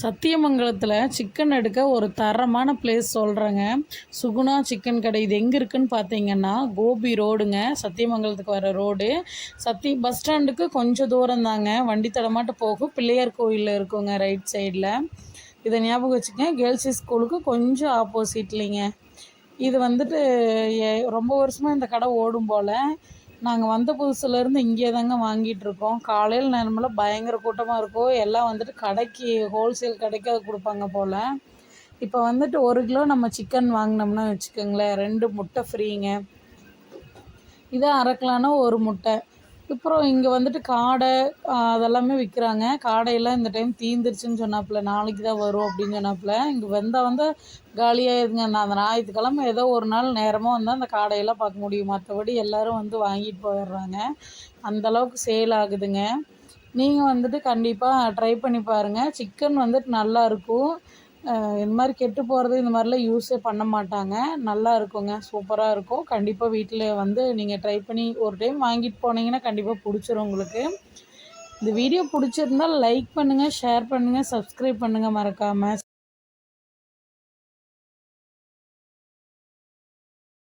சத்தியமங்கலத்தில் chicken எடுக்க ஒரு தரமான பிளேஸ் சொல்கிறேங்க சுகுணா சிக்கன் கடை இது எங்கே இருக்குன்னு பார்த்தீங்கன்னா கோபி ரோடுங்க. சத்தியமங்கலத்துக்கு வர ரோடு. சத்தி பஸ் ஸ்டாண்டுக்கு கொஞ்சம் தூரம் தாங்க வண்டி தடமாட்டு போகும். பிள்ளையார் கோயிலில் இருக்குங்க ரைட் சைடில் இதை ஞாபகம் வச்சுக்கங்க. கேர்ள்ஸ் ஸ்கூலுக்கு கொஞ்சம் ஆப்போசிட்லிங்க இது வந்துட்டு ரொம்ப வருஷமாக இந்த கடை ஓடும் போல். நாங்கள் வந்த புதுசுலேருந்து இங்கே தாங்க வாங்கிட்டு இருக்கோம். காலையில் நேரமெல்லாம் பயங்கர கூட்டமாக இருக்கும். எல்லாம் வந்துட்டு கடைக்கு ஹோல்சேல் கடைக்கு அது கொடுப்பாங்க போல். இப்போ வந்துட்டு ஒரு கிலோ நம்ம சிக்கன் வாங்கினோம்னா வச்சுக்கோங்களேன் ரெண்டு முட்டை ஃப்ரீங்க இதை அரைக்கலான்னா ஒரு முட்டை. அப்புறம் இங்கே வந்துட்டு காடை அதெல்லாமே விற்கிறாங்க காடையெல்லாம் இந்த டைம் தீந்துருச்சுன்னு சொன்னாப்புல நாளைக்கு தான் வரும் அப்படின்னு சொன்னாப்புல. இங்கே வந்தால் வந்து காலியாகிடுங்க நான் அந்த ஞாயிற்றுக்கிழமை ஏதோ ஒரு நாள் நேரமாக வந்தால் அந்த காடையெல்லாம் பார்க்க முடியும். மற்றபடி எல்லாரும் வந்து வாங்கிட்டு போயிடுறாங்க. அந்தளவுக்கு சேல் ஆகுதுங்க. நீங்கள் வந்துட்டு கண்டிப்பாக ட்ரை பண்ணி பாருங்கள் சிக்கன் வந்துட்டு நல்லா இருக்கும். இந்த மாதிரி கெட்டு போகிறது இந்த மாதிரிலாம் யூஸே பண்ண மாட்டாங்க. நல்லா இருக்குங்க. சூப்பராக இருக்கும். கண்டிப்பாக வீட்டில் வந்து நீங்கள் ட்ரை பண்ணி ஒரு டைம் வாங்கிட்டு போனீங்கன்னா கண்டிப்பாக பிடிச்சிரும் உங்களுக்கு. இந்த வீடியோ பிடிச்சிருந்தால் லைக் பண்ணுங்கள் ஷேர் பண்ணுங்கள் சப்ஸ்கிரைப் பண்ணுங்கள் மறக்காமல்